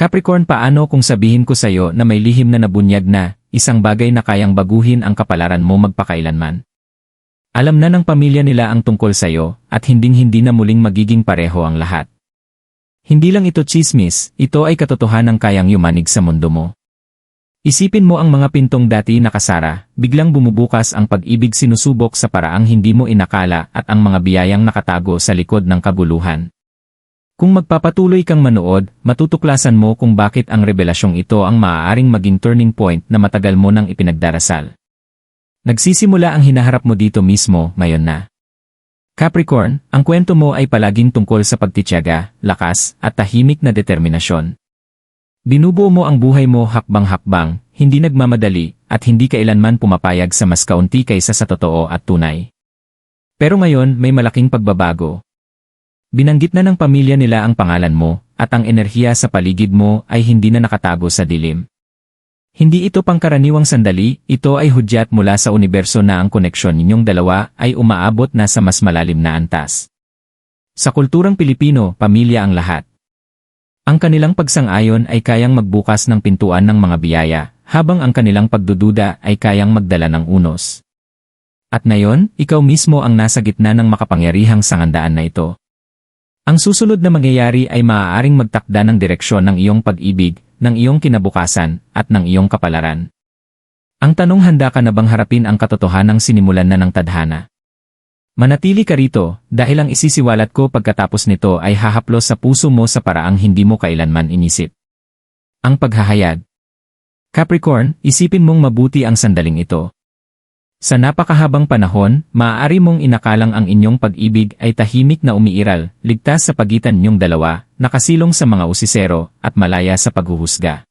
Capricorn paano kung sabihin ko sa'yo na may lihim na nabunyag na, isang bagay na kayang baguhin ang kapalaran mo magpakailanman? Alam na ng pamilya nila ang tungkol sa'yo, at hinding-hindi na muling magiging pareho ang lahat. Hindi lang ito chismis, ito ay katotohanang kayang yumanig sa mundo mo. Isipin mo ang mga pintong dati nakasara, biglang bumubukas ang pag-ibig sinusubok sa paraang hindi mo inakala at ang mga biyayang nakatago sa likod ng kabuluhan. Kung magpapatuloy kang manood, matutuklasan mo kung bakit ang revelasyong ito ang maaaring maging turning point na matagal mo nang ipinagdarasal. Nagsisimula ang hinaharap mo dito mismo, mayon na. Capricorn, ang kwento mo ay palaging tungkol sa pagtityaga, lakas, at tahimik na determinasyon. Binubuo mo ang buhay mo hakbang-hakbang, hindi nagmamadali, at hindi kailanman pumapayag sa mas kaunti kaysa sa totoo at tunay. Pero ngayon may malaking pagbabago. Binanggit na ng pamilya nila ang pangalan mo, at ang enerhiya sa paligid mo ay hindi na nakatago sa dilim. Hindi ito pangkaraniwang sandali, ito ay hudyat mula sa universo na ang koneksyon ninyong dalawa ay umaabot na sa mas malalim na antas. Sa kulturang Pilipino, pamilya ang lahat. Ang kanilang pagsang-ayon ay kayang magbukas ng pintuan ng mga biyaya, habang ang kanilang pagdududa ay kayang magdala ng unos. At ngayon, ikaw mismo ang nasa gitna ng makapangyarihang sangandaan na ito. Ang susunod na mangyayari ay maaaring magtakda ng direksyon ng iyong pag-ibig, ng iyong kinabukasan, at ng iyong kapalaran. Ang tanong handa ka na bang harapin ang katotohanang sinimulan na ng tadhana? Manatili ka rito, dahil ang isisiwalat ko pagkatapos nito ay hahaplos sa puso mo sa paraang hindi mo kailanman inisip. Ang paghahayag. Capricorn, isipin mong mabuti ang sandaling ito. Sa napakahabang panahon, maaari mong inakalang ang inyong pag-ibig ay tahimik na umiiral, ligtas sa pagitan ninyong dalawa, nakasilong sa mga usisero, at malaya sa paghuhusga.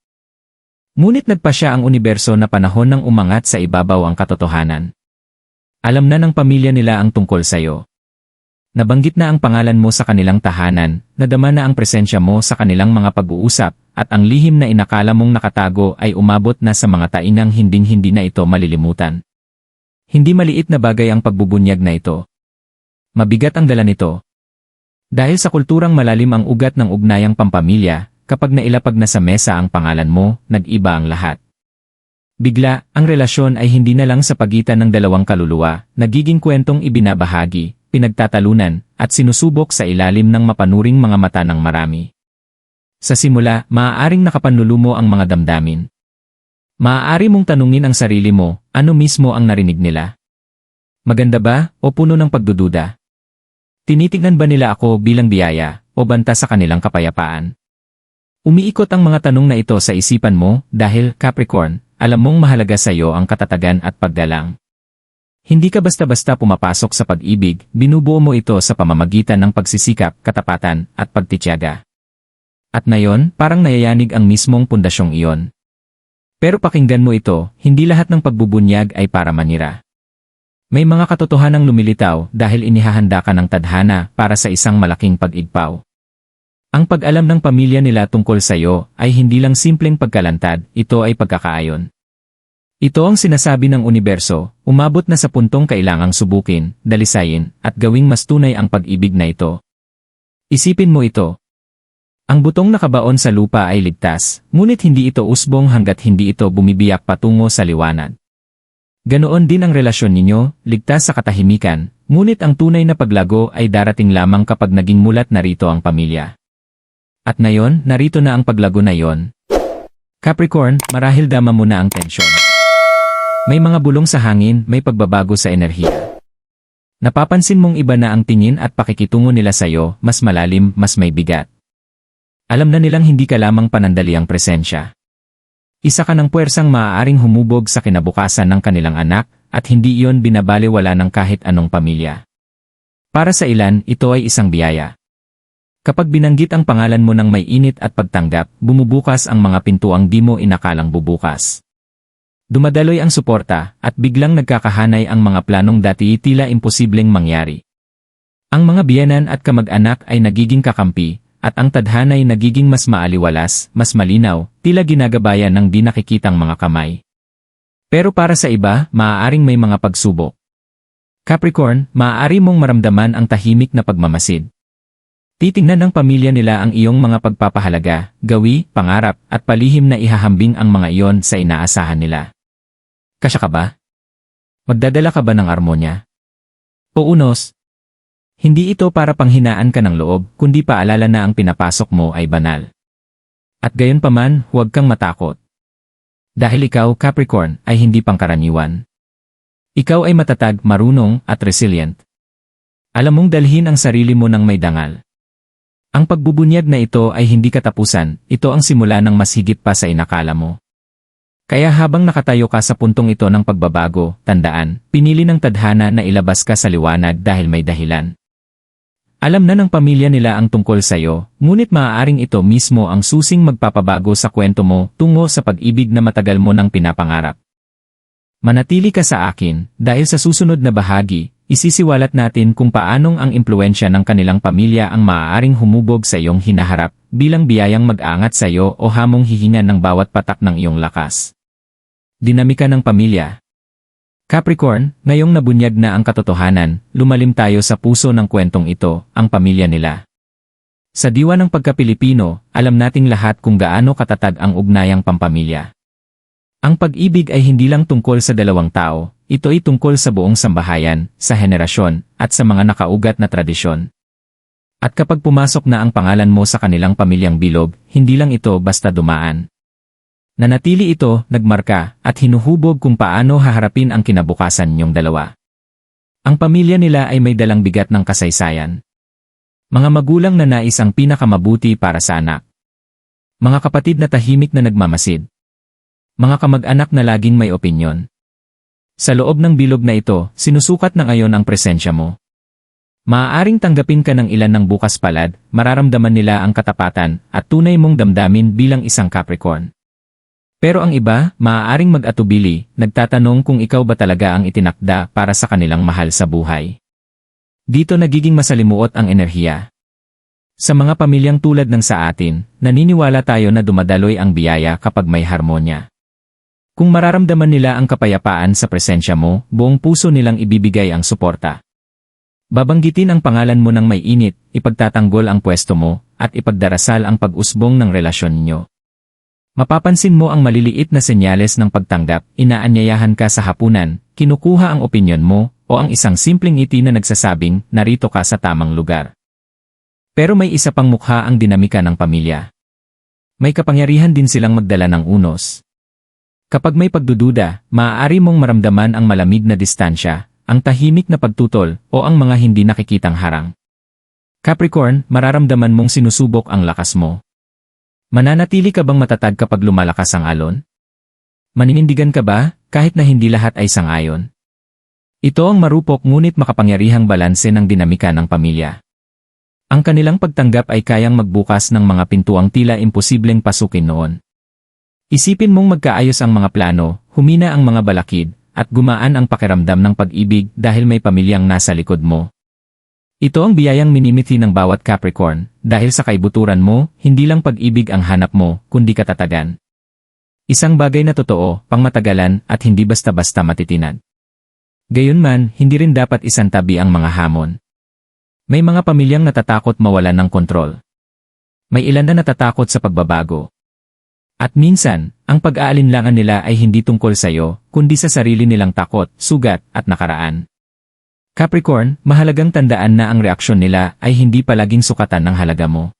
Ngunit nagpa siya ang universo na panahon ng umangat sa ibabaw ang katotohanan. Alam na ng pamilya nila ang tungkol sa'yo. Nabanggit na ang pangalan mo sa kanilang tahanan, nadama na ang presensya mo sa kanilang mga pag-uusap, at ang lihim na inakala mong nakatago ay umabot na sa mga tainang hinding-hindi na ito malilimutan. Hindi maliit na bagay ang pagbubunyag na ito. Mabigat ang dala nito. Dahil sa kulturang malalim ang ugat ng ugnayang pampamilya, kapag nailapag na sa mesa ang pangalan mo, nag-iba ang lahat. Bigla, ang relasyon ay hindi na lang sa pagitan ng dalawang kaluluwa, nagiging kwentong ibinabahagi, pinagtatalunan, at sinusubok sa ilalim ng mapanuring mga mata ng marami. Sa simula, maaaring nakapanlulumo ang mga damdamin. Maaari mong tanungin ang sarili mo, ano mismo ang narinig nila? Maganda ba, o puno ng pagdududa? Tinitignan ba nila ako bilang biyaya, o banta sa kanilang kapayapaan? Umiikot ang mga tanong na ito sa isipan mo dahil, Capricorn, alam mong mahalaga sa iyo ang katatagan at paggalang. Hindi ka basta-basta pumapasok sa pag-ibig, binubuo mo ito sa pamamagitan ng pagsisikap, katapatan, at pagtityaga. At ngayon, parang nayayanig ang mismong pundasyong iyon. Pero pakinggan mo ito, hindi lahat ng pagbubunyag ay para manira. May mga katotohanang lumilitaw dahil inihahanda ka ng tadhana para sa isang malaking pag-igpaw. Ang pag-alam ng pamilya nila tungkol sa iyo ay hindi lang simpleng pagkalantad, ito ay pagkakaayon. Ito ang sinasabi ng universo, umabot na sa puntong kailangang subukin, dalisayin, at gawing mas tunay ang pag-ibig na ito. Isipin mo ito, ang butong nakabaon sa lupa ay ligtas, ngunit hindi ito usbong hanggat hindi ito bumibiyak patungo sa liwanag. Ganoon din ang relasyon ninyo, ligtas sa katahimikan, ngunit ang tunay na paglago ay darating lamang kapag naging mulat na rito ang pamilya. At ngayon, narito na ang paglago na yon. Capricorn, marahil dama mo na ang tensyon. May mga bulong sa hangin, may pagbabago sa enerhiya. Napapansin mong iba na ang tingin at pakikitungo nila sa'yo, mas malalim, mas may bigat. Alam na nilang hindi ka lamang panandaliang presensya. Isa ka ng puwersang maaaring humubog sa kinabukasan ng kanilang anak at hindi iyon binabaliwala ng kahit anong pamilya. Para sa ilan, ito ay isang biyaya. Kapag binanggit ang pangalan mo ng may init at pagtanggap, bumubukas ang mga pintuang di mo inakalang bubukas. Dumadaloy ang suporta at biglang nagkakahanay ang mga planong dati tila imposibleng mangyari. Ang mga biyanan at kamag-anak ay nagiging kakampi, at ang tadhana'y nagiging mas maaliwalas, mas malinaw, tila ginagabayan ng di nakikitang mga kamay. Pero para sa iba, maaaring may mga pagsubok. Capricorn, maaari mong maramdaman ang tahimik na pagmamasid. Titingnan ng pamilya nila ang iyong mga pagpapahalaga, gawi, pangarap, at palihim na ihahambing ang mga iyon sa inaasahan nila. Kasya ka ba? Magdadala ka ba ng armonya? O unos? Hindi ito para panghinaan ka ng loob, kundi paalala na ang pinapasok mo ay banal. At gayon paman, huwag kang matakot. Dahil ikaw, Capricorn, ay hindi pangkaraniwan. Ikaw ay matatag, marunong, at resilient. Alam mong dalhin ang sarili mo ng may dangal. Ang pagbubunyag na ito ay hindi katapusan, ito ang simula ng mas higit pa sa inakala mo. Kaya habang nakatayo ka sa puntong ito ng pagbabago, tandaan, pinili ng tadhana na ilabas ka sa liwanag dahil may dahilan. Alam na ng pamilya nila ang tungkol sa iyo, ngunit maaaring ito mismo ang susing magpapabago sa kwento mo tungo sa pag-ibig na matagal mo nang pinapangarap. Manatili ka sa akin, dahil sa susunod na bahagi, Isisiwalat natin kung paanong ang impluensya ng kanilang pamilya ang maaaring humubog sa iyong hinaharap bilang biyayang mag-angat sa iyo o hamong hihingan ng bawat patak ng iyong lakas. Dinamika ng pamilya Capricorn, ngayong nabunyag na ang katotohanan, lumalim tayo sa puso ng kwentong ito, ang pamilya nila. Sa diwa ng pagka-Pilipino, alam nating lahat kung gaano katatag ang ugnayang pampamilya. Ang pag-ibig ay hindi lang tungkol sa dalawang tao, ito ay tungkol sa buong sambahayan, sa henerasyon, at sa mga nakaugat na tradisyon. At kapag pumasok na ang pangalan mo sa kanilang pamilyang bilog, hindi lang ito basta dumaan. Nanatili ito, nagmarka, at hinuhubog kung paano haharapin ang kinabukasan niyong dalawa. Ang pamilya nila ay may dalang bigat ng kasaysayan. Mga magulang na nais ang pinakamabuti para sa anak. Mga kapatid na tahimik na nagmamasid. Mga kamag-anak na laging may opinyon. Sa loob ng bilog na ito, sinusukat na ngayon ang presensya mo. Maaaring tanggapin ka ng ilan ng bukas palad, mararamdaman nila ang katapatan at tunay mong damdamin bilang isang Capricorn. Pero ang iba, maaaring mag-atubili, nagtatanong kung ikaw ba talaga ang itinakda para sa kanilang mahal sa buhay. Dito nagiging masalimuot ang enerhiya. Sa mga pamilyang tulad ng sa atin, naniniwala tayo na dumadaloy ang biyaya kapag may harmonya. Kung mararamdaman nila ang kapayapaan sa presensya mo, buong puso nilang ibibigay ang suporta. Babanggitin ang pangalan mo ng may init, ipagtatanggol ang pwesto mo, at ipagdarasal ang pag-usbong ng relasyon ninyo. Mapapansin mo ang maliliit na senyales ng pagtanggap, inaanyayahan ka sa hapunan, kinukuha ang opinyon mo, o ang isang simpleng ngiti na nagsasabing, narito ka sa tamang lugar. Pero may isa pang mukha ang dinamika ng pamilya. May kapangyarihan din silang magdala ng unos. Kapag may pagdududa, maaari mong maramdaman ang malamig na distansya, ang tahimik na pagtutol, o ang mga hindi nakikitang harang. Capricorn, mararamdaman mong sinusubok ang lakas mo. Mananatili ka bang matatag kapag lumalakas ang alon? Maninindigan ka ba, kahit na hindi lahat ay sangayon? Ito ang marupok ngunit makapangyarihang balanse ng dinamika ng pamilya. Ang kanilang pagtanggap ay kayang magbukas ng mga pintuang tila imposibleng pasukin noon. Isipin mong magkaayos ang mga plano, humina ang mga balakid, at gumaan ang pakiramdam ng pag-ibig dahil may pamilyang nasa likod mo. Ito ang biyayang minimithi ng bawat Capricorn, dahil sa kaibuturan mo, hindi lang pag-ibig ang hanap mo, kundi katatagan. Isang bagay na totoo, pangmatagalan, at hindi basta-basta matitinad. Gayunman, hindi rin dapat isantabi ang mga hamon. May mga pamilyang natatakot mawalan ng kontrol. May ilan na natatakot sa pagbabago, at minsan, ang pag-aalinlangan nila ay hindi tungkol sa iyo, kundi sa sarili nilang takot, sugat, at nakaraan. Capricorn, mahalagang tandaan na ang reaksyon nila ay hindi palaging sukatan ng halaga mo.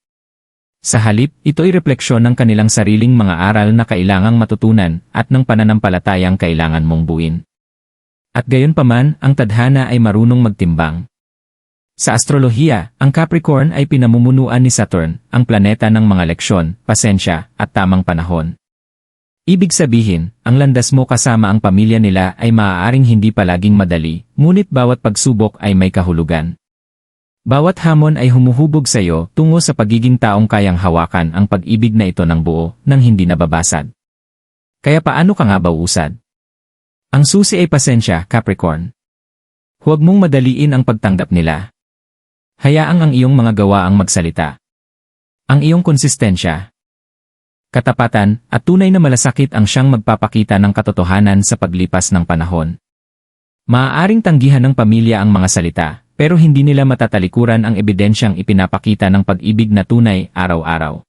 Sa halip, ito ay refleksyon ng kanilang sariling mga aral na kailangang matutunan at ng pananampalatayang kailangan mong buuin. At gayon paman, ang tadhana ay marunong magtimbang. Sa astrolohiya, ang Capricorn ay pinamumunuan ni Saturn, ang planeta ng mga leksyon, pasensya, at tamang panahon. Ibig sabihin, ang landas mo kasama ang pamilya nila ay maaaring hindi palaging madali, ngunit bawat pagsubok ay may kahulugan. Bawat hamon ay humuhubog sa iyo tungo sa pagiging taong kayang hawakan ang pag-ibig na ito ng buo, nang hindi nababasad. Kaya paano ka nga ba usad? Ang susi ay pasensya, Capricorn. Huwag mong madaliin ang pagtanggap nila. Hayaang ang iyong mga gawa ang magsalita. Ang iyong konsistensya, katapatan, at tunay na malasakit ang siyang magpapakita ng katotohanan sa paglipas ng panahon. Maaaring tanggihan ng pamilya ang mga salita, pero hindi nila matatalikuran ang ebidensyang ipinapakita ng pag-ibig na tunay araw-araw.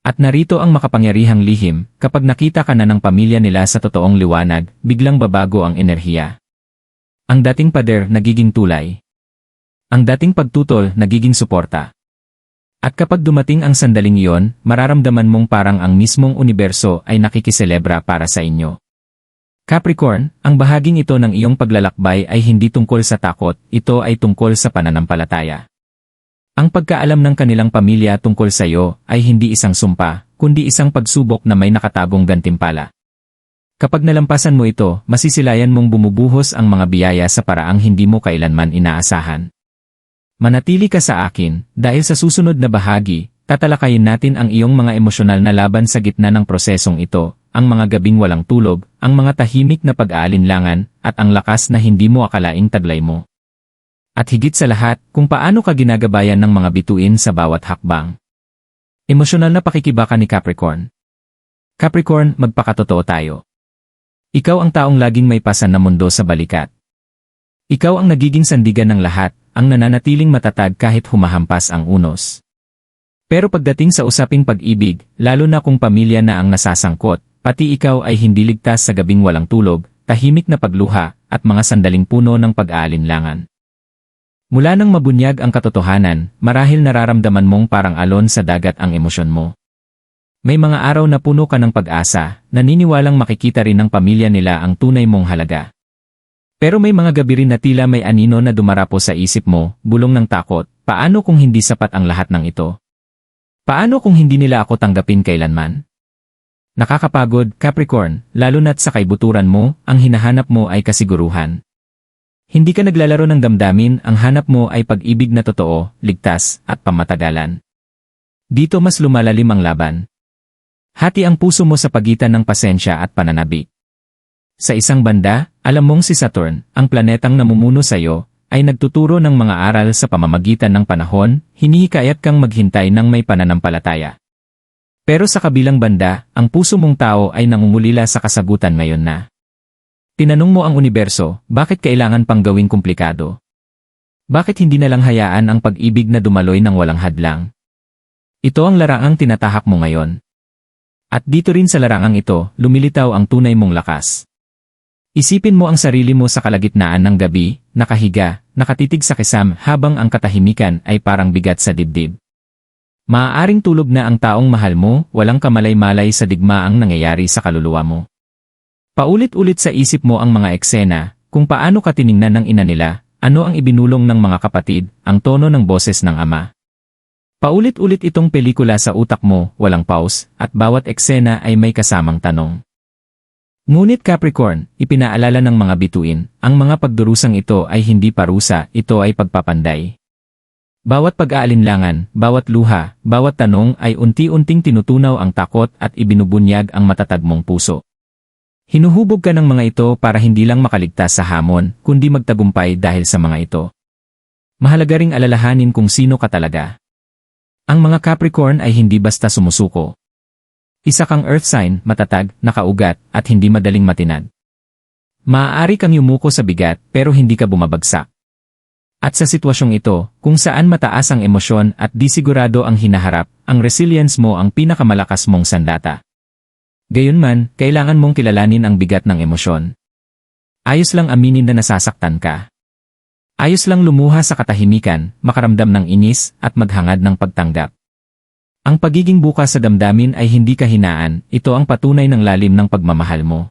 At narito ang makapangyarihang lihim, kapag nakita ka na ng pamilya nila sa totoong liwanag, biglang babago ang enerhiya. Ang dating pader nagiging tulay. Ang dating pagtutol nagiging suporta. At kapag dumating ang sandaling iyon, mararamdaman mong parang ang mismong universo ay nakikiselebra para sa inyo. Capricorn, ang bahaging ito ng iyong paglalakbay ay hindi tungkol sa takot, ito ay tungkol sa pananampalataya. Ang pagkaalam ng kanilang pamilya tungkol sa iyo ay hindi isang sumpa, kundi isang pagsubok na may nakatagong gantimpala. Kapag nalampasan mo ito, masisilayan mong bumubuhos ang mga biyaya sa paraang hindi mo kailanman inaasahan. Manatili ka sa akin, dahil sa susunod na bahagi, tatalakayin natin ang iyong mga emosyonal na laban sa gitna ng prosesong ito, ang mga gabing walang tulog, ang mga tahimik na pag-aalinlangan, at ang lakas na hindi mo akalaing taglay mo. At higit sa lahat, kung paano ka ginagabayan ng mga bituin sa bawat hakbang. Emosyonal na pakikibaka ni Capricorn. Capricorn, magpakatotoo tayo. Ikaw ang taong laging may pasan na mundo sa balikat. Ikaw ang nagiging sandigan ng lahat, ang nananatiling matatag kahit humahampas ang unos. Pero pagdating sa usaping pag-ibig, lalo na kung pamilya na ang nasasangkot, pati ikaw ay hindi ligtas sa gabing walang tulog, tahimik na pagluha, at mga sandaling puno ng pag-aalinlangan. Mula nang mabunyag ang katotohanan, marahil nararamdaman mong parang alon sa dagat ang emosyon mo. May mga araw na puno ka ng pag-asa, naniniwalang makikita rin ng pamilya nila ang tunay mong halaga. Pero may mga gabi rin na tila may anino na dumarapo sa isip mo, bulong ng takot, paano kung hindi sapat ang lahat ng ito? Paano kung hindi nila ako tanggapin kailanman? Nakakapagod, Capricorn, lalo na't sa kaibuturan mo, ang hinahanap mo ay kasiguruhan. Hindi ka naglalaro ng damdamin, ang hanap mo ay pag-ibig na totoo, ligtas, at pamatagalan. Dito mas lumalalim ang laban. Hati ang puso mo sa pagitan ng pasensya at pananabik. Sa isang banda, alam mong si Saturn, ang planetang namumuno sa iyo, ay nagtuturo ng mga aral sa pamamagitan ng panahon, hinihikayat kang maghintay ng may pananampalataya. Pero sa kabilang banda, ang puso mong tao ay nangungulila sa kasagutan ngayon na. Tinanong mo ang universo, bakit kailangan pang gawing komplikado? Bakit hindi na lang hayaan ang pag-ibig na dumaloy ng walang hadlang? Ito ang laraang tinatahak mo ngayon. At dito rin sa larangang ito, lumilitaw ang tunay mong lakas. Isipin mo ang sarili mo sa kalagitnaan ng gabi, nakahiga, nakatitig sa kisam habang ang katahimikan ay parang bigat sa dibdib. Maaaring tulog na ang taong mahal mo, walang kamalay-malay sa digmaang nangyayari sa kaluluwa mo. Paulit-ulit sa isip mo ang mga eksena, kung paano ka tiningnan ng ina nila, ano ang ibinulong ng mga kapatid, ang tono ng boses ng ama. Paulit-ulit itong pelikula sa utak mo, walang pause, at bawat eksena ay may kasamang tanong. Ngunit Capricorn, ipinaalala ng mga bituin, ang mga pagdurusang ito ay hindi parusa, ito ay pagpapanday. Bawat pag-aalinlangan, bawat luha, bawat tanong ay unti-unting tinutunaw ang takot at ibinubunyag ang matatag mong puso. Hinuhubog ka ng mga ito para hindi lang makaligtas sa hamon, kundi magtagumpay dahil sa mga ito. Mahalaga ring alalahanin kung sino ka talaga. Ang mga Capricorn ay hindi basta sumusuko. Isa kang earth sign, matatag, nakaugat, at hindi madaling matinad. Maaari kang yumuko sa bigat pero hindi ka bumabagsak. At sa sitwasyong ito, kung saan mataas ang emosyon at di sigurado ang hinaharap, ang resilience mo ang pinakamalakas mong sandata. Gayunman, kailangan mong kilalanin ang bigat ng emosyon. Ayos lang aminin na nasasaktan ka. Ayos lang lumuha sa katahimikan, makaramdam ng inis, at maghangad ng pagtanggap. Ang pagiging bukas sa damdamin ay hindi kahinaan, ito ang patunay ng lalim ng pagmamahal mo.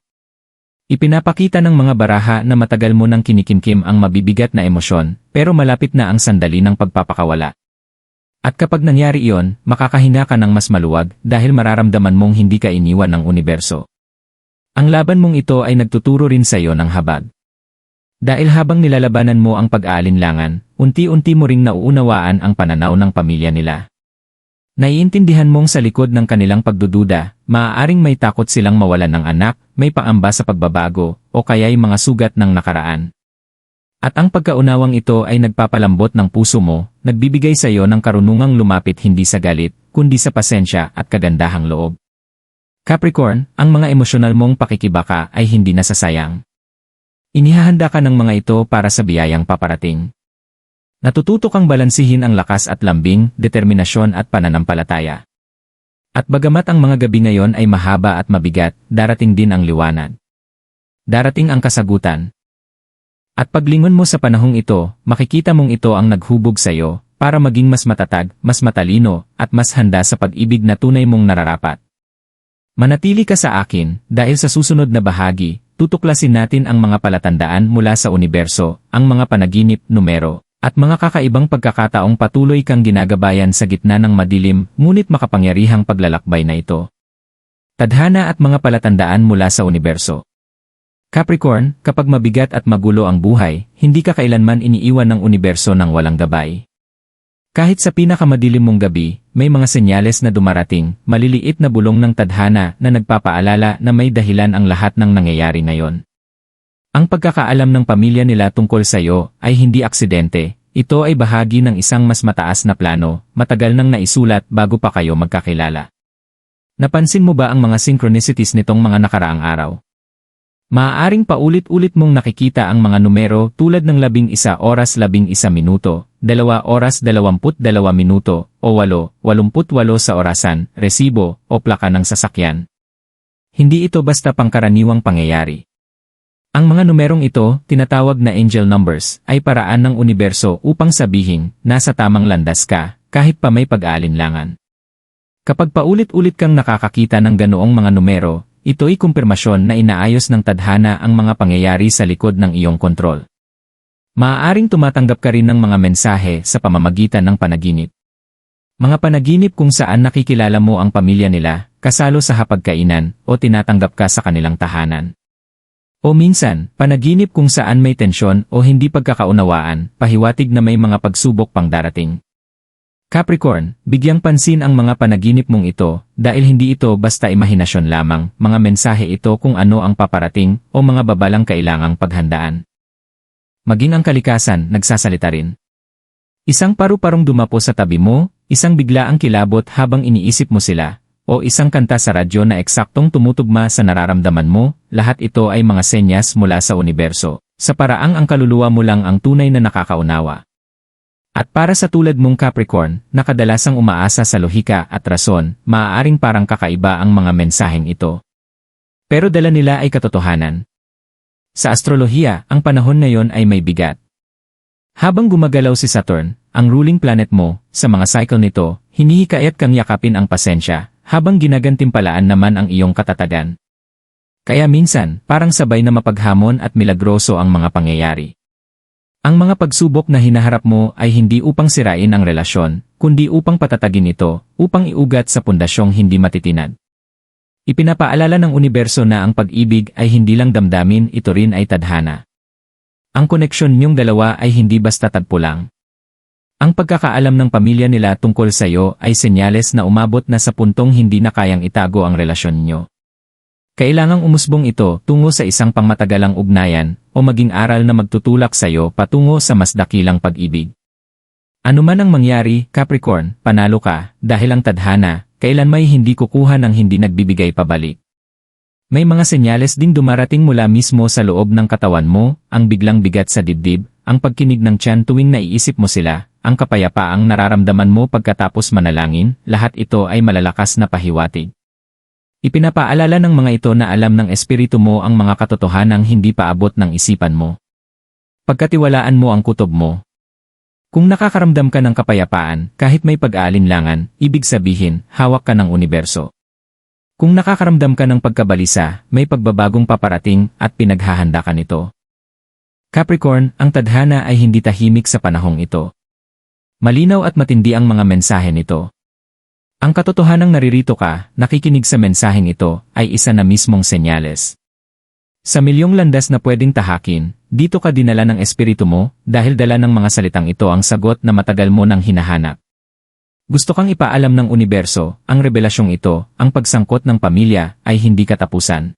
Ipinapakita ng mga baraha na matagal mo nang kinikimkim ang mabibigat na emosyon, pero malapit na ang sandali ng pagpapakawala. At kapag nangyari iyon, makakahinga ka ng mas maluwag dahil mararamdaman mong hindi ka iniwan ng universo. Ang laban mong ito ay nagtuturo rin sa iyo ng habag. Dahil habang nilalabanan mo ang pag-aalinlangan, unti-unti mo ring nauunawaan ang pananaw ng pamilya nila. Naiintindihan mong sa likod ng kanilang pagdududa, maaaring may takot silang mawalan ng anak, may paamba sa pagbabago, o kaya'y mga sugat ng nakaraan. At ang pagkaunawang ito ay nagpapalambot ng puso mo, nagbibigay sa iyo ng karunungang lumapit hindi sa galit, kundi sa pasensya at kagandahang loob. Capricorn, ang mga emosyonal mong pakikibaka ay hindi nasasayang. Inihahanda ka ng mga ito para sa biyayang paparating. Natututo kang balansihin ang lakas at lambing, determinasyon at pananampalataya. At bagamat ang mga gabi ngayon ay mahaba at mabigat, darating din ang liwanag. Darating ang kasagutan. At paglingon mo sa panahong ito, makikita mong ito ang naghubog sa iyo, para maging mas matatag, mas matalino, at mas handa sa pag-ibig na tunay mong nararapat. Manatili ka sa akin, dahil sa susunod na bahagi, tutuklasin natin ang mga palatandaan mula sa universo, ang mga panaginip, numero, at mga kakaibang pagkakataong patuloy kang ginagabayan sa gitna ng madilim ngunit makapangyarihang paglalakbay na ito. Tadhana at mga palatandaan mula sa universo. Capricorn, kapag mabigat at magulo ang buhay, hindi ka kailanman iniiwan ng universo ng walang gabay. Kahit sa pinakamadilim mong gabi, may mga senyales na dumarating, maliliit na bulong ng tadhana na nagpapaalala na may dahilan ang lahat ng nangyayari ngayon. Ang pagkakaalam ng pamilya nila tungkol sa iyo ay hindi aksidente, ito ay bahagi ng isang mas mataas na plano, matagal nang naisulat bago pa kayo magkakilala. Napansin mo ba ang mga synchronicities nitong mga nakaraang araw? Maaaring paulit-ulit mong nakikita ang mga numero tulad ng labing isa oras labing isa minuto, dalawa oras dalawamput dalawa minuto, o walo, walumput walo sa orasan, resibo, o plaka ng sasakyan. Hindi ito basta pangkaraniwang pangyayari. Ang mga numerong ito, tinatawag na angel numbers, ay paraan ng universo upang sabihin, nasa tamang landas ka, kahit pa may pag-aalinlangan. Kapag paulit-ulit kang nakakakita ng ganoong mga numero, ito'y kumpirmasyon na inaayos ng tadhana ang mga pangyayari sa likod ng iyong kontrol. Maaaring tumatanggap ka rin ng mga mensahe sa pamamagitan ng panaginip. Mga panaginip kung saan nakikilala mo ang pamilya nila, kasalo sa hapagkainan, o tinatanggap ka sa kanilang tahanan. O minsan, panaginip kung saan may tensyon o hindi pagkakaunawaan, pahiwatig na may mga pagsubok pang darating. Capricorn, bigyang pansin ang mga panaginip mong ito, dahil hindi ito basta imahinasyon lamang, mga mensahe ito kung ano ang paparating o mga babalang kailangang paghandaan. Maging ang kalikasan, nagsasalita rin. Isang paru-parong dumapo sa tabi mo, isang bigla ang kilabot habang iniisip mo sila, o isang kanta sa radyo na eksaktong tumutugma sa nararamdaman mo, lahat ito ay mga senyas mula sa universo, sa paraang ang kaluluwa mo lang ang tunay na nakakaunawa. At para sa tulad mong Capricorn, na kadalasang umaasa sa lohika at rason, maaaring parang kakaiba ang mga mensaheng ito. Pero dala nila ay katotohanan. Sa astrolohiya, ang panahon na yon ay may bigat. Habang gumagalaw si Saturn, ang ruling planet mo, sa mga cycle nito, hinihikayat kang yakapin ang pasensya, habang ginagantimpalaan naman ang iyong katatagan. Kaya minsan, parang sabay na mapaghamon at milagroso ang mga pangyayari. Ang mga pagsubok na hinaharap mo ay hindi upang sirain ang relasyon, kundi upang patatagin ito, upang iugat sa pundasyong hindi matitinad. Ipinapaalala ng universo na ang pag-ibig ay hindi lang damdamin, ito rin ay tadhana. Ang koneksyon niyong dalawa ay hindi basta tagpo lang, ang pagkakaalam ng pamilya nila tungkol sa iyo ay senyales na umabot na sa puntong hindi na kayang itago ang relasyon nyo. Kailangang umusbong ito tungo sa isang pangmatagalang ugnayan o maging aral na magtutulak sa iyo patungo sa mas dakilang pag-ibig. Ano man ang mangyari, Capricorn, panalo ka, dahil ang tadhana, kailan may hindi kukuha ng hindi nagbibigay pabalik. May mga senyales ding dumarating mula mismo sa loob ng katawan mo, ang biglang bigat sa dibdib, ang pagkinig ng tiyan tuwing naiisip mo sila, ang kapayapaang nararamdaman mo pagkatapos manalangin, lahat ito ay malalakas na pahiwatig. Ipinapaalala ng mga ito na alam ng espiritu mo ang mga katotohanang hindi pa abot ng isipan mo. Pagkatiwalaan mo ang kutob mo. Kung nakakaramdam ka ng kapayapaan, kahit may pag-aalinlangan, ibig sabihin, hawak ka ng universo. Kung nakakaramdam ka ng pagkabalisa, may pagbabagong paparating at pinaghahanda ka nito. Capricorn, ang tadhana ay hindi tahimik sa panahong ito. Malinaw at matindi ang mga mensahe nito. Ang katotohanang naririto ka, nakikinig sa mensaheng ito, ay isa na mismong senyales. Sa milyong landas na pwedeng tahakin, dito ka dinala ng espiritu mo, dahil dala ng mga salitang ito ang sagot na matagal mo nang hinahanap. Gusto kang ipaalam ng universo, ang revelasyong ito, ang pagsangkot ng pamilya, ay hindi katapusan.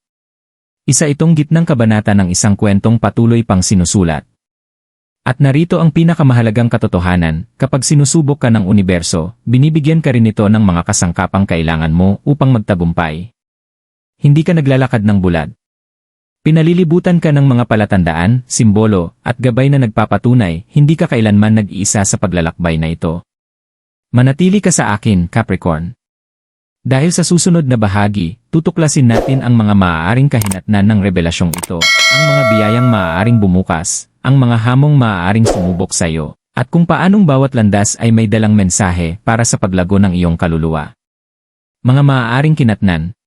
Isa itong gitnang kabanata ng isang kwentong patuloy pang sinusulat. At narito ang pinakamahalagang katotohanan, kapag sinusubok ka ng universo, binibigyan ka rin ito ng mga kasangkapang kailangan mo upang magtagumpay. Hindi ka naglalakad ng bulad. Pinalilibutan ka ng mga palatandaan, simbolo, at gabay na nagpapatunay, hindi ka kailanman nag-iisa sa paglalakbay na ito. Manatili ka sa akin, Capricorn. Dahil sa susunod na bahagi, tutuklasin natin ang mga maaaring kahinatnan ng revelasyong ito, ang mga biyayang maaaring bumukas, ang mga hamong maaaring sumubok sa iyo, at kung paanong bawat landas ay may dalang mensahe para sa paglago ng iyong kaluluwa. Mga maaaring kinatnan,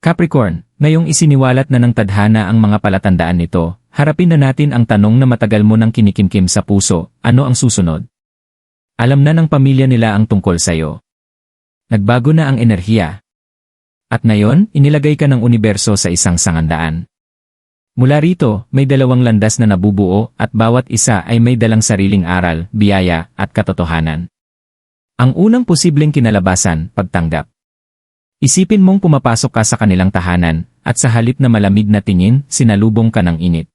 Capricorn, ngayong isiniwalat na ng tadhana ang mga palatandaan nito, harapin na natin ang tanong na matagal mo nang kinikimkim sa puso, ano ang susunod? Alam na ng pamilya nila ang tungkol sa'yo. Nagbago na ang enerhiya. At ngayon, inilagay ka ng universo sa isang sangandaan. Mula rito, may dalawang landas na nabubuo at bawat isa ay may dalang sariling aral, biyaya, at katotohanan. Ang unang posibleng kinalabasan, pagtanggap. Isipin mong pumapasok ka sa kanilang tahanan, at sa halip na malamig na tingin, sinalubong ka ng init.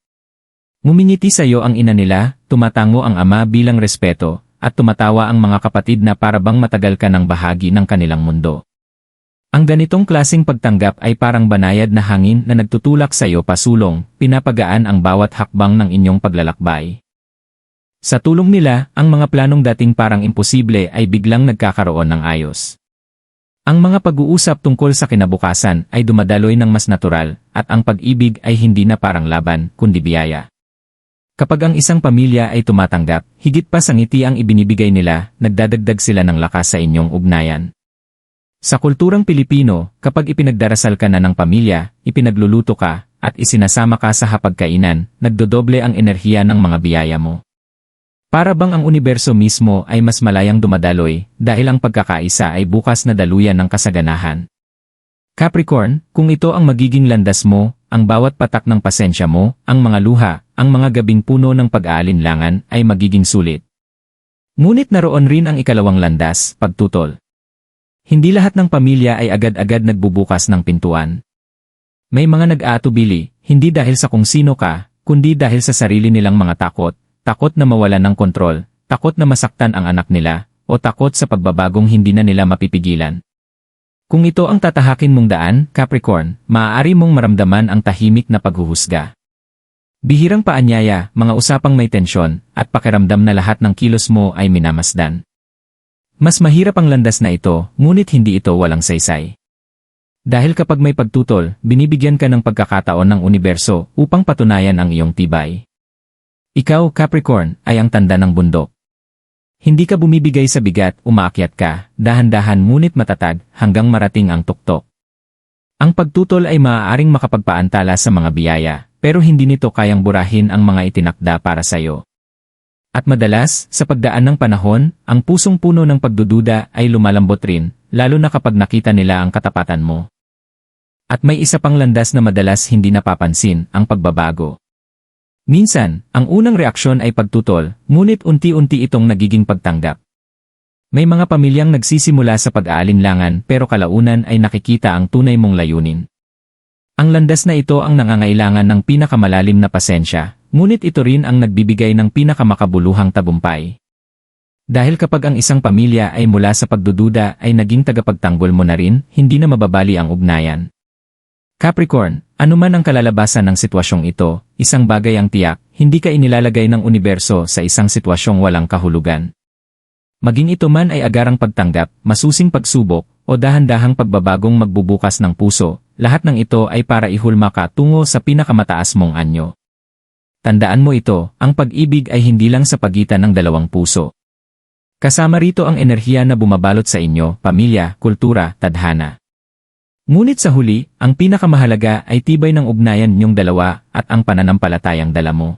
Ngumingiti sa iyo ang ina nila, tumatango ang ama bilang respeto, at tumatawa ang mga kapatid na parabang matagal ka ng bahagi ng kanilang mundo. Ang ganitong klasing pagtanggap ay parang banayad na hangin na nagtutulak sa iyo pasulong, pinapagaan ang bawat hakbang ng inyong paglalakbay. Sa tulong nila, ang mga planong dating parang imposible ay biglang nagkakaroon ng ayos. Ang mga pag-uusap tungkol sa kinabukasan ay dumadaloy ng mas natural, at ang pag-ibig ay hindi na parang laban, kundi biyaya. Kapag ang isang pamilya ay tumatanggap, higit pa sa ngiti ang ibinibigay nila, nagdadagdag sila ng lakas sa inyong ugnayan. Sa kulturang Pilipino, kapag ipinagdarasal ka na ng pamilya, ipinagluluto ka, at isinasama ka sa hapagkainan, nagdodoble ang enerhiya ng mga biyaya mo. Para bang ang universo mismo ay mas malayang dumadaloy dahil ang pagkakaisa ay bukas na daluyan ng kasaganahan. Capricorn, kung ito ang magiging landas mo, ang bawat patak ng pasensya mo, ang mga luha, ang mga gabing puno ng pag-aalinlangan ay magiging sulit. Ngunit naroon rin ang ikalawang landas, pagtutol. Hindi lahat ng pamilya ay agad-agad nagbubukas ng pintuan. May mga nag-aatubili, hindi dahil sa kung sino ka, kundi dahil sa sarili nilang mga takot, takot na mawalan ng kontrol, takot na masaktan ang anak nila, o takot sa pagbabagong hindi na nila mapipigilan. Kung ito ang tatahakin mong daan, Capricorn, maaari mong maramdaman ang tahimik na paghuhusga. Bihirang paanyaya, mga usapang may tensyon, at pakiramdam na lahat ng kilos mo ay minamasdan. Mas mahirap ang landas na ito, ngunit hindi ito walang saysay. Dahil kapag may pagtutol, binibigyan ka ng pagkakataon ng universo upang patunayan ang iyong tibay. Ikaw, Capricorn, ay ang tanda ng bundok. Hindi ka bumibigay sa bigat, umaakyat ka, dahan-dahan ngunit matatag, hanggang marating ang tuktok. Ang pagtutol ay maaaring makapagpaantala sa mga biyaya, pero hindi nito kayang burahin ang mga itinakda para sa iyo. At madalas, sa pagdaan ng panahon, ang pusong puno ng pagdududa ay lumalambot rin, lalo na kapag nakita nila ang katapatan mo. At may isa pang landas na madalas hindi napapansin, ang pagbabago. Minsan, ang unang reaksyon ay pagtutol, ngunit unti-unti itong nagiging pagtanggap. May mga pamilyang nagsisimula sa pag-aalinlangan pero kalaunan ay nakikita ang tunay mong layunin. Ang landas na ito ang nangangailangan ng pinakamalalim na pasensya, ngunit ito rin ang nagbibigay ng pinakamakabuluhang tagumpay. Dahil kapag ang isang pamilya ay mula sa pagdududa ay naging tagapagtanggol mo na rin, hindi na mababali ang ugnayan. Capricorn, anuman ang kalalabasan ng sitwasyong ito, isang bagay ang tiyak, hindi ka inilalagay ng universo sa isang sitwasyong walang kahulugan. Maging ito man ay agarang pagtanggap, masusing pagsubok, o dahan-dahang pagbabagong magbubukas ng puso, lahat ng ito ay para ihulma ka tungo sa pinakamataas mong anyo. Tandaan mo ito, ang pag-ibig ay hindi lang sa pagitan ng dalawang puso. Kasama rito ang enerhiya na bumabalot sa inyo, pamilya, kultura, tadhana. Ngunit sa huli, ang pinakamahalaga ay tibay ng ugnayan ninyong dalawa at ang pananampalatayang dala mo.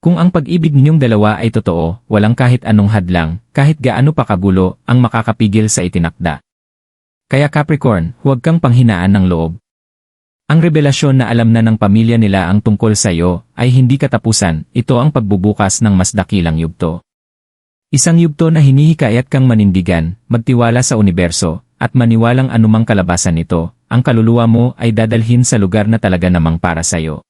Kung ang pag-ibig ninyong dalawa ay totoo, walang kahit anong hadlang, kahit gaano pa kagulo, ang makakapigil sa itinakda. Kaya Capricorn, huwag kang panghinaan ng loob. Ang revelasyon na alam na ng pamilya nila ang tungkol sa iyo ay hindi katapusan, ito ang pagbubukas ng mas dakilang yugto. Isang yugto na hinihikayat kang manindigan, magtiwala sa universo, at maniwalang anumang kalabasan nito, ang kaluluwa mo ay dadalhin sa lugar na talaga namang para sa'yo.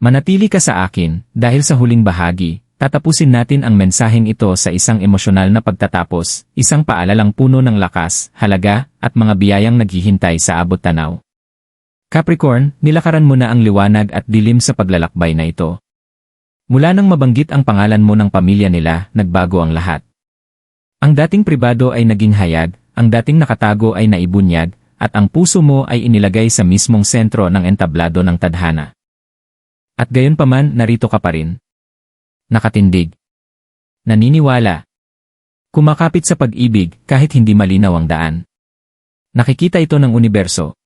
Manatili ka sa akin, dahil sa huling bahagi, tatapusin natin ang mensaheng ito sa isang emosyonal na pagtatapos, isang paalalang puno ng lakas, halaga, at mga biyayang naghihintay sa abot tanaw. Capricorn, nilakaran mo na ang liwanag at dilim sa paglalakbay na ito. Mula nang mabanggit ang pangalan mo ng pamilya nila, nagbago ang lahat. Ang dating pribado ay naging hayag, ang dating nakatago ay naibunyag, at ang puso mo ay inilagay sa mismong sentro ng entablado ng tadhana. At gayon pa man, narito ka pa rin. Nakatindig. Naniniwala. Kumakapit sa pag-ibig kahit hindi malinaw ang daan. Nakikita ito ng universo.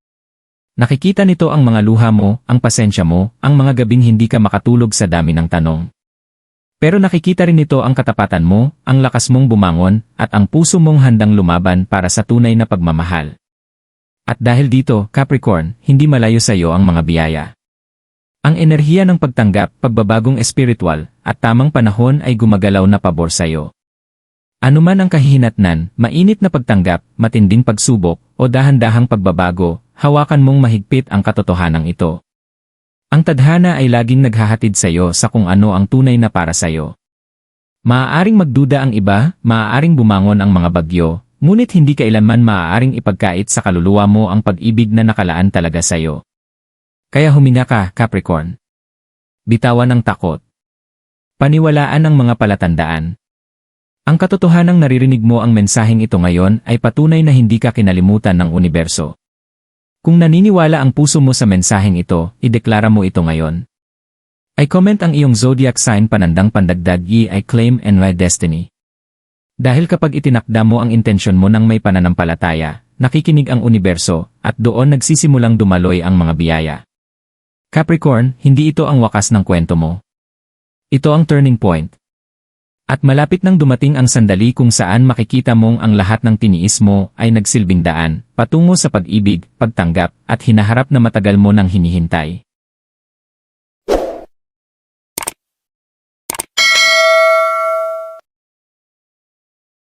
Nakikita nito ang mga luha mo, ang pasensya mo, ang mga gabing hindi ka makatulog sa dami ng tanong. Pero nakikita rin nito ang katapatan mo, ang lakas mong bumangon, at ang puso mong handang lumaban para sa tunay na pagmamahal. At dahil dito, Capricorn, hindi malayo sa iyo ang mga biyaya. Ang enerhiya ng pagtanggap, pagbabagong espiritual, at tamang panahon ay gumagalaw na pabor sa iyo. Anuman ang kahihinatnan, mainit na pagtanggap, matinding pagsubok, o dahan-dahang pagbabago, hawakan mong mahigpit ang katotohanan ito. Ang tadhana ay laging naghahatid sa iyo sa kung ano ang tunay na para sa iyo. Maaaring magduda ang iba, maaaring bumangon ang mga bagyo, ngunit hindi kailanman maaaring ipagkait sa kaluluwa mo ang pag-ibig na nakalaan talaga sa iyo. Kaya huminga ka, Capricorn. Bitawan ang takot. Paniwalaan ang mga palatandaan. Ang katotohanang naririnig mo ang mensaheng ito ngayon ay patunay na hindi ka kinalimutan ng universo. Kung naniniwala ang puso mo sa mensaheng ito, ideklara mo ito ngayon. I comment ang iyong zodiac sign panandang pandagdag ye I claim and my destiny. Dahil kapag itinakda mo ang intensyon mo ng may pananampalataya, nakikinig ang universo, at doon nagsisimulang dumaloy ang mga biyaya. Capricorn, hindi ito ang wakas ng kwento mo. Ito ang turning point. At malapit nang dumating ang sandali kung saan makikita mong ang lahat ng tiniis mo ay nagsilbing daan, patungo sa pag-ibig, pagtanggap, at hinaharap na matagal mo nang hinihintay.